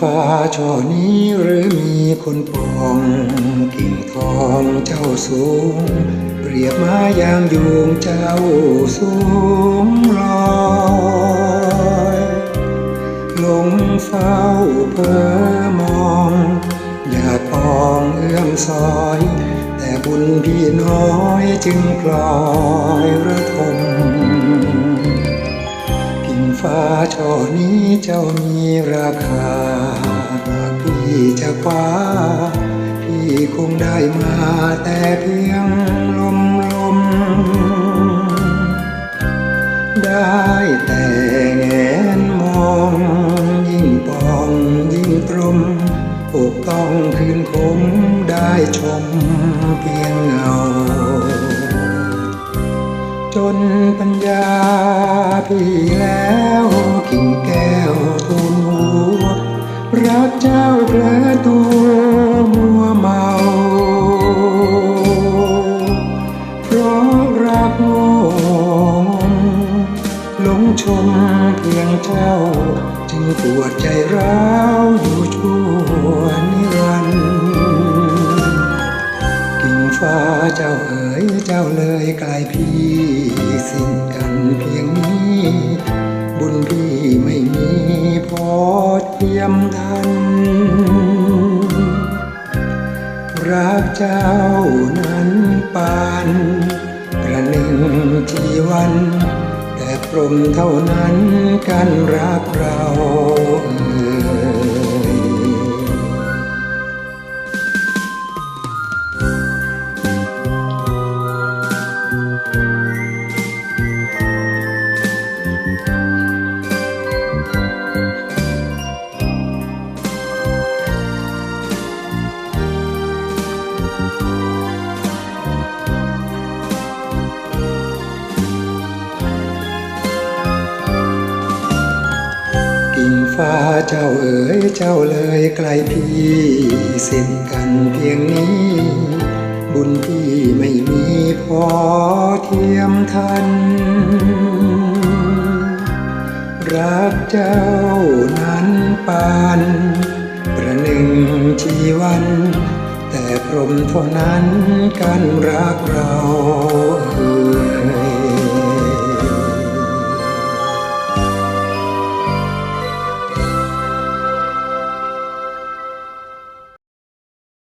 ฟ้าช่อนี้หรือมีคนปองกิ่งทองเจ้าสูง เปรียบมายางยุงเจ้าสูงลอยลงเฝ้าเพ้อมองอยากปองเอื้อมซอย แต่บุญพี่น้อยจึงปล่อยระทม ฟ้าช่อนี้เจ้ามีราคาหากพี่จะคว้า พี่คงได้มาแต่เพียงลมลม ได้แต่แงนมอง ยิ่งปองยิ่งตรมอกต้องคืนคมได้ชมเพียงเงา จนปัญญาพี่แล้วกิ่งแก้วทูลหัวรักเจ้าเพลอตัวมัวเมา เพราะรักโง่หลงชมเพียงเจ้า จึงปวดใจร้าวอยู่ชั่วนิรันดร์ เจ้าเอ๋ยเจ้าเลยกลายพี่สิ้นกันเพียงนี้ บุญพี่ไม่มีพอเทียมทัน รักเจ้านั้นปานประหนึ่งชีวัน แต่พรมเท่านั้นกันรักเรา ฟ้าเจ้าเอ๋ยเจ้าเลยไกลพี่สิ้นกันเพียงนี้ บุญพี่ไม่มีพอเทียมทัน รักเจ้านั้นปาน ประหนึ่งชีวัน แต่พรหมเท่านั้นกันรักเรา